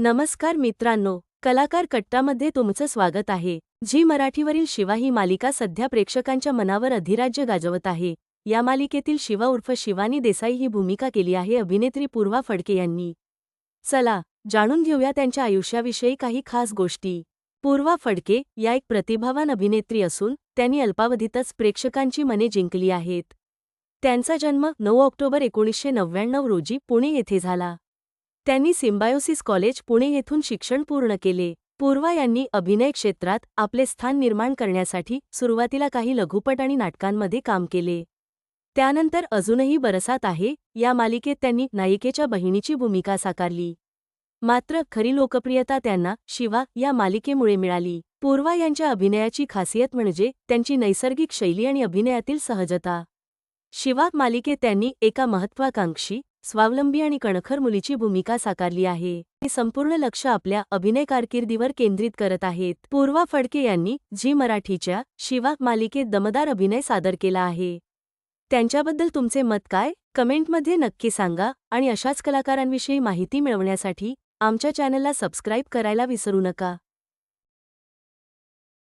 नमस्कार मित्रांनो कलाकार कट्टामध्ये तुमचं स्वागत आहे. झी मराठीवरील शिवा ही मालिका सध्या प्रेक्षकांच्या मनावर अधिराज्य गाजवत आहे. या मालिकेतील शिवा उर्फ शिवानी देसाई ही भूमिका केली आहे अभिनेत्री पूर्वा फडके यांनी. चला जाणून घेऊया त्यांच्या आयुष्याविषयी काही खास गोष्टी. पूर्वा फडके या एक प्रतिभावान अभिनेत्री असून त्यांनी अल्पावधीतच प्रेक्षकांची मने जिंकली आहेत. त्यांचा जन्म नऊ ऑक्टोबर एकोणीसशे नव्याण्णव रोजी पुणे येथे झाला. त्यांनी सिम्बायोसिस कॉलेज पुणे येथून शिक्षण पूर्ण केले. पूर्वा यांनी अभिनय क्षेत्रात आपले स्थान निर्माण करण्यासाठी सुरुवातीला काही लघुपट आणि नाटकांमध्ये काम केले. त्यानंतर अजूनही बरसात आहे या मालिकेत त्यांनी नायिकेच्या बहिणीची भूमिका साकारली. मात्र खरी लोकप्रियता त्यांना शिवा या मालिकेमुळे मिळाली. पूर्वा यांच्या अभिनयाची खासियत म्हणजे त्यांची नैसर्गिक शैली आणि अभिनयातील सहजता. शिवा मालिकेत त्यांनी एका महत्वाकांक्षी स्वावलंबी आणि कणखर मुलीची भूमिका साकारली आहे. हे संपूर्ण लक्ष आपल्या अभिनय कारकिर्दीवर केंद्रित करत आहेत. पूर्वा फडके यांनी झी मराठीच्या शिवा मालिकेत दमदार अभिनय सादर केला आहे. त्यांच्याबद्दल तुमचे मत काय? कमेंटमध्ये नक्की सांगा आणि अशाच कलाकारांविषयी माहिती मिळवण्यासाठी आमच्या चॅनलला सबस्क्राईब करायला विसरू नका.